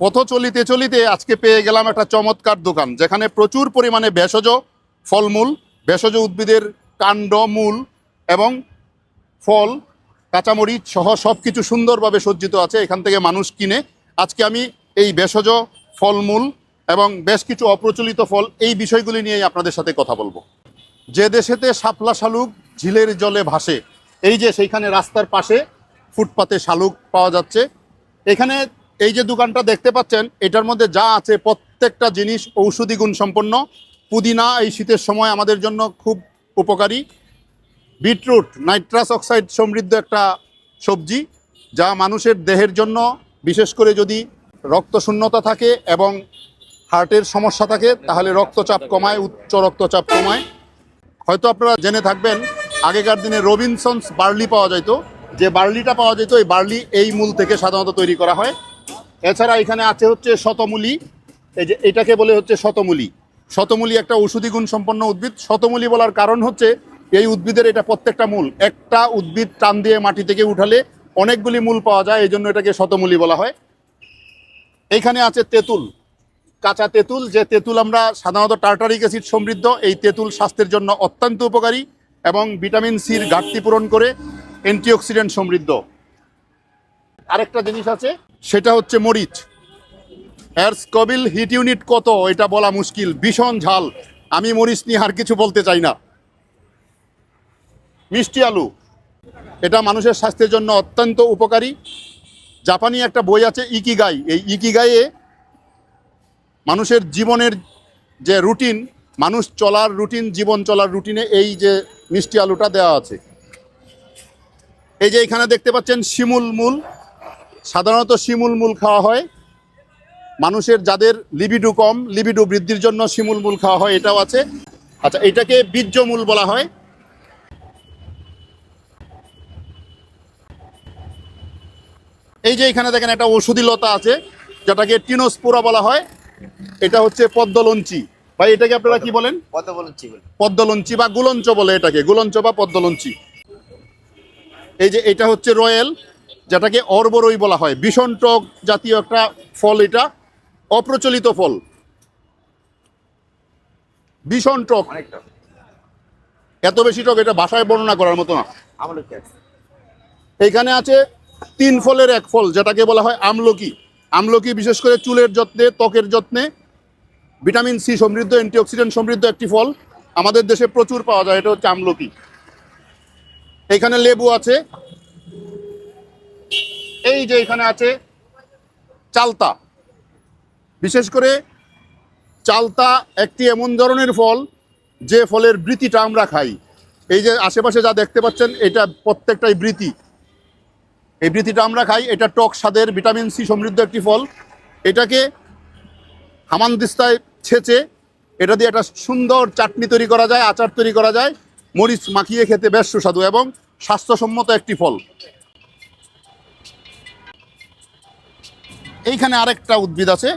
পথ চলিতে চলিতে আজকে পেয়ে গেলাম একটা চমৎকার দোকান, যেখানে প্রচুর পরিমাণে ভেষজ, ফলমূল, ভেষজ উদ্ভিদের কাণ্ড, মূল এবং ফল, কাঁচামরিচ সহ সব কিছু সুন্দরভাবে সজ্জিত আছে, এখান থেকে মানুষ কিনে। আজকে আমি এই ভেষজ, ফলমূল এবং বেশ কিছু অপ্রচলিত ফল এই বিষয়গুলি নিয়েই আপনাদের সাথে কথা বলব। যে দেশেতে শাপলা শালুক ঝিলের জলে ভাসে, এই যে সেইখানে রাস্তার পাশে ফুটপাতে শালুক পাওয়া যাচ্ছে, এখানে এই যে দোকানটা দেখতে পাচ্ছেন, এটার মধ্যে যা আছে, প্রত্যেকটা জিনিস ঔষধি গুণ সম্পন্ন। পুদিনা এই শীতের সময় আমাদের জন্য খুব উপকারী। বিটরুট, নাইট্রাস অক্সাইড সমৃদ্ধ একটা সবজি, যা মানুষের দেহের জন্য, বিশেষ করে যদি রক্ত শূন্যতা থাকে এবং হার্টের সমস্যা থাকে, তাহলে রক্তচাপ কমায়, উচ্চ রক্তচাপ কমায়। হয়তো আপনারা জেনে থাকবেন, আগেকার দিনে রবিনসনস বার্লি পাওয়া যেত যে বার্লিটা পাওয়া যেত, এই বার্লি এই মূল থেকে সাধারণত তৈরি করা হয়। এছাড়া এখানে আছে হচ্ছে শতমূলি। এই যে এটাকে বলে হচ্ছে শতমূলি। শতমূলি একটা ঔষধি গুণ সম্পন্ন উদ্ভিদ। শতমূলি বলার কারণ হচ্ছে এই উদ্ভিদের এটা প্রত্যেকটা মূল। একটা উদ্ভিদ টান দিয়ে মাটি থেকে উঠালে অনেকগুলি মূল পাওয়া যায়, এই জন্য এটাকে শতমূলি বলা হয়। এইখানে আছে তেঁতুল, কাঁচা তেঁতুল। যে তেঁতুল আমরা সাধারণত টার্টারিক অ্যাসিড সমৃদ্ধ, এই তেঁতুল স্বাস্থ্যের জন্য অত্যন্ত উপকারী এবং ভিটামিন সির ঘাটতি পূরণ করে অ্যান্টিঅক্সিডেন্ট সমৃদ্ধ। আরেকটা জিনিস আছে সেটা হচ্ছে মরিচ। এর স্কবিল হিট ইউনিট কত? এটা বলা মুশকিল, ভীষণ ঝাল। আমি মরিচ নিয়ে আর কিছু বলতে চাই না। মিষ্টি আলু, এটা মানুষের স্বাস্থ্যের জন্য অত্যন্ত উপকারী। জাপানি একটা বই আছে, ইকিগাই। এই ইকিগাইয়ে মানুষের জীবনের যে রুটিন, মানুষ চলার রুটিন, জীবন চলার রুটিনে এই যে মিষ্টি আলুটা দেওয়া আছে। এই যে এখানে দেখতে পাচ্ছেন শিমুল মূল। সাধারণত শিমুল মূল খাওয়া হয়। মানুষের যাদের লিবিডু কম লিবিডু বৃদ্ধির জন্য শিমুল মূল খাওয়া হয় এটাও আছে। আচ্ছা এটাকে বীর্য মূল বলা হয়। এই যে এখানে দেখেন একটা ঔষধি লতা আছে যেটাকে টিনোস্পোরা বলা হয়। এটা হচ্ছে পদ্মলঞ্চি। ভাই এটাকে আপনারা কি বলেন? বল। পদ্মলঞ্চি বা গুলঞ্চ বলে এটাকে গুলঞ্চ বা পদ্মলঞ্চি। এই যে এটা হচ্ছে রয়েল যেটাকে অর্বরই বলা হয়। ভীষণ টক জাতীয় একটা ফল এটা অপ্রচলিত ফল। ভীষণ টক। এত বেশি টক এটা বাসায় বর্ণনা করার মতো না। এইখানে আছে তিন ফলের এক ফল যেটাকে বলা হয় আমলকি। আমলকি বিশেষ করে চুলের যত্নে ত্বকের যত্নে ভিটামিন সি সমৃদ্ধ অ্যান্টিঅক্সিডেন্ট সমৃদ্ধ একটি ফল। আমাদের দেশে প্রচুর পাওয়া যায় এটা হচ্ছে আমলকি। এখানে লেবু আছে এই যে এখানে আছে চালতা। বিশেষ করে চালতা একটি এমন ধরনের ফল যে ফলের বৃতিটা আমরা খাই। এই যে আশেপাশে যা দেখতে পাচ্ছেন, এটা প্রত্যেকটাই বৃতি। এই বৃতিটা আমরা খাই, এটা টক স্বাদের ভিটামিন সি সমৃদ্ধ একটি ফল। এটাকে হামানদিস্তায় ছেঁচে এটা দিয়ে একটা সুন্দর চাটনি তৈরি করা যায়, আচার তৈরি করা যায়, মরিচ মাখিয়ে খেতে বেশ সুস্বাদু এবং স্বাস্থ্যসম্মত একটি ফল। এইখানে আরেকটা উদ্ভিদ আছে।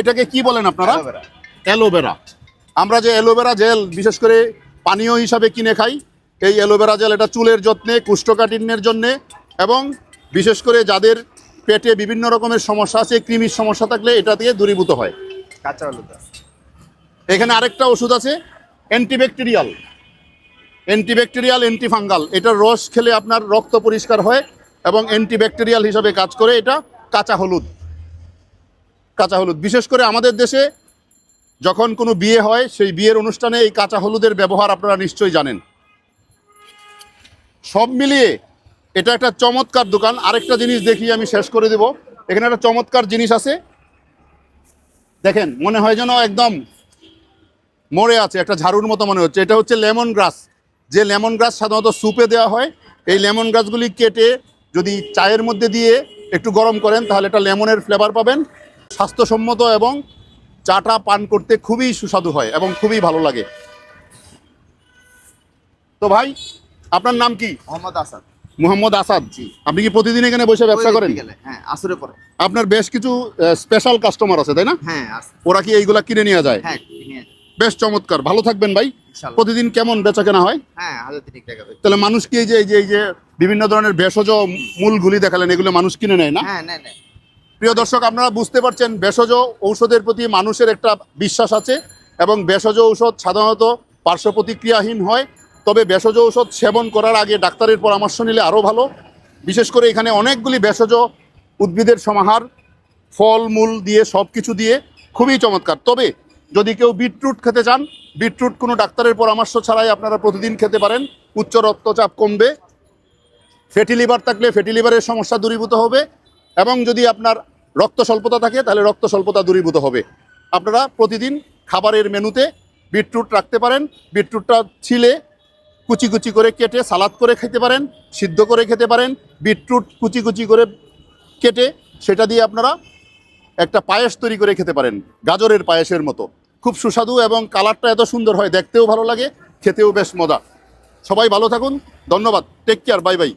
এটাকে কি বলেন আপনারা? অ্যালোভেরা। আমরা যে অ্যালোভেরা জেল বিশেষ করে পানীয় হিসাবে কিনে খাই এই অ্যালোভেরা জেল এটা চুলের যত্নে কুষ্ঠকাঠিন্যের জন্যে এবং বিশেষ করে যাদের পেটে বিভিন্ন রকমের সমস্যা আছে কৃমির সমস্যা থাকলে এটা দিয়ে দূরীভূত হয়। কাঁচা হলুদ এখানে আরেকটা ওষুধ আছে অ্যান্টিব্যাকটেরিয়াল। Antibacterial antifungal. এটার রস খেলে আপনার রক্ত পরিষ্কার হয় এবং অ্যান্টিব্যাকটেরিয়াল হিসাবে কাজ করে এটা কাঁচা হলুদ। কাঁচা হলুদ। বিশেষ করে আমাদের দেশে যখন কোনো বিয়ে হয়, সেই বিয়ের অনুষ্ঠানে এই কাঁচা হলুদের ব্যবহার আপনারা নিশ্চয়ই জানেন। সব মিলিয়ে এটা একটা চমৎকার দোকান। আরেকটা জিনিস দেখিয়ে আমি শেষ করে দেব। এখানে একটা চমৎকার জিনিস আছে। দেখেন, মনে হয় যেন একদম মরে আছে, একটা ঝাড়ুর মতো মনে হচ্ছে। এটা হচ্ছে লেমন গ্রাস। যে লেমন গ্রাস সাধারণত স্যুপে দেওয়া হয়, এই লেমন গ্রাসগুলি কেটে যদি চায়ের মধ্যে দিয়ে একটু গরম করেন, তাহলে এটা লেমনের ফ্লেভার পাবেন। স্বাস্থ্যসম্মত এবং চাটা পান করতে খুবই সুস্বাদু হয় এবং খুবই ভালো লাগে। তো ভাই আপনার নাম কি? মোহাম্মদ আসাদ। মোহাম্মদ আসাদ। জি। আপনি কি প্রতিদিন এখানে বসে ব্যবসা করেন? হ্যাঁ আসরে পরে। আপনার বেশ কিছু স্পেশাল কাস্টমার আছে তাই না? হ্যাঁ ওরা কি এইগুলা কিনে নিয়ে যায়? হ্যাঁ বেশ চমৎকার। ভালো থাকবেন ভাই। প্রতিদিন কেমন বেচা কেনা হয়? হ্যাঁ। তাহলে মানুষ কি এই যে এই যে বিভিন্ন ধরনের ভেষজ মূলগুলি দেখালেন এগুলো মানুষ কিনে নেয় না? হ্যাঁ প্রিয় দর্শক, আপনারা বুঝতে পারছেন ভেষজ ঔষধের প্রতি মানুষের একটা বিশ্বাস আছে এবং ভেষজ ঔষধ সাধারণত পার্শ্ব প্রতিক্রিয়াহীন হয়। তবে ভেষজ ঔষধ সেবন করার আগে ডাক্তারের পরামর্শ নিলে আরও ভালো। বিশেষ করে এখানে অনেকগুলি ভেষজ উদ্ভিদের সমাহার, ফল, মূল দিয়ে সব কিছু দিয়ে খুবই চমৎকার। তবে যদি কেউ বিটরুট খেতে চান, বিটরুট কোনো ডাক্তারের পরামর্শ ছাড়াই আপনারা প্রতিদিন খেতে পারেন। উচ্চ রক্তচাপ কমবে, ফ্যাটি লিভার থাকলে ফ্যাটি লিভারের সমস্যা দূরীভূত হবে এবং যদি আপনার রক্ত স্বল্পতা থাকে, তাহলে রক্ত স্বল্পতা দূরীভূত হবে। আপনারা প্রতিদিন খাবারের মেনুতে বিটরুট রাখতে পারেন। বিটরুটটা ছিলে, কুচি কুচি করে কেটে সালাদ করে খেতে পারেন, সিদ্ধ করে খেতে পারেন। বিটরুট কুচি কুচি করে কেটে সেটা দিয়ে আপনারা একটা পায়েস তৈরি করে খেতে পারেন, গাজরের পায়েসের মতো। খুব সুস্বাদু এবং কালারটা এত সুন্দর হয়, দেখতেও ভালো লাগে, খেতেও বেশ মজা। সবাই ভালো থাকুন, ধন্যবাদ টেক কেয়ার বাই বাই